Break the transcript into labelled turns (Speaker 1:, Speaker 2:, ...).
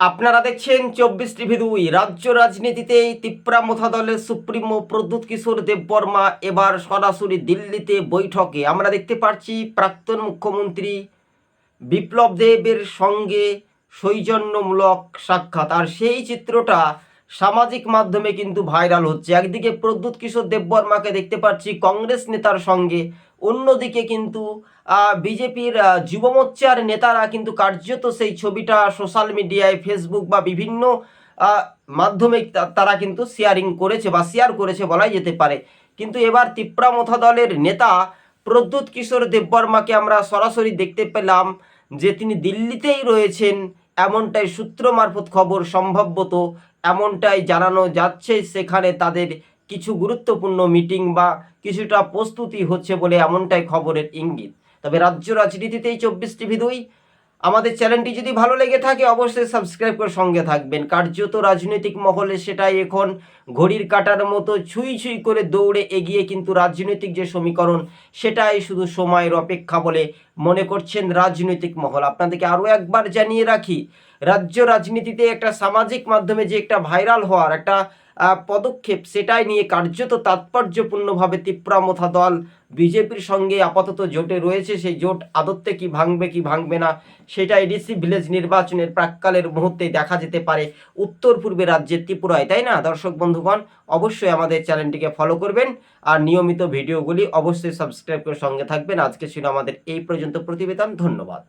Speaker 1: আপনারা দেখছেন চব্বিশ টিভি দুই। রাজ্য রাজনীতিতে তিপ্রা মোথা দলের সুপ্রিমো প্রদ্যুৎ কিশোর দেববর্মা এবার সরাসরি দিল্লিতে বৈঠকে। আমরা দেখতে পাচ্ছি প্রাক্তন মুখ্যমন্ত্রী বিপ্লব দেবের সঙ্গে সৌজন্যমূলক সাক্ষাৎ। আর সেই চিত্রটা সামাজিক মাধ্যমে কিন্তু ভাইরাল হচ্ছে। একদিকে প্রদ্যুৎ কিশোর দেববর্মাকে দেখতে পাচ্ছি কংগ্রেস নেতার সঙ্গে, অন্যদিকে কিন্তু বিজেপির যুব মোর্চার নেতারা কিন্তু কার্যত সেই ছবিটা সোশ্যাল মিডিয়ায়, ফেসবুক বা বিভিন্ন মাধ্যমে তারা কিন্তু শেয়ারিং করেছে বা শেয়ার করেছে বলাই যেতে পারে। কিন্তু এবার তিপ্রামথা দলের নেতা প্রদ্যুৎ কিশোর দেববর্মাকে আমরা সরাসরি দেখতে পেলাম যে তিনি দিল্লিতেই রয়েছেন। এমনটাই সূত্র মারফত খবর সম্ভবত এমনটাই জানানো যাচ্ছে। সেখানে তাদের কিছু গুরুত্বপূর্ণ মিটিং বা কিছুটা প্রস্তুতি হচ্ছে বলে এমনটাই খবরের ইঙ্গিত। তবে রাজ্য রাজনীতিতেই চব্বিশ টিভি আমাদের চ্যানেলটি যদি ভালো লেগে থাকে, অবশ্যই সাবস্ক্রাইব করে সঙ্গে থাকবেন। কার্যত রাজনৈতিক মহলে সেটাই এখন ঘড়ির কাটার মতো ছুঁই ছুঁই করে দৌড়ে এগিয়ে কিন্তু রাজনৈতিক যে সমীকরণ, সেটাই শুধু সময়ের অপেক্ষা বলে মনে করছেন রাজনৈতিক মহল। আপনাদেরকে আরও একবার জানিয়ে রাখি রাজ্য রাজনীতিতে একটা সামাজিক মাধ্যমে যে একটা ভাইরাল হওয়ার একটা পদক্ষেপ, সেটাই নিয়ে কার্যত তাৎপর্যপূর্ণভাবে তিপ্রামথা দল বিজেপির সঙ্গে আপাতত জোটে রয়েছে। সেই জোট আদত্তে কি ভাঙবে কি ভাঙবে না সেটা এডিসি ভিলেজ নির্বাচনের প্রাককালের মুহূর্তে দেখা যেতে পারে উত্তর পূর্বে রাজ্যের ত্রিপুরায়, তাই না? দর্শক বন্ধুগণ, অবশ্যই আমাদের চ্যানেলটিকে ফলো করবেন আর নিয়মিত ভিডিওগুলি অবশ্যই সাবস্ক্রাইব করে সঙ্গে থাকবেন। আজকে ছিল আমাদের এই পর্যন্ত প্রতিবেদন, ধন্যবাদ।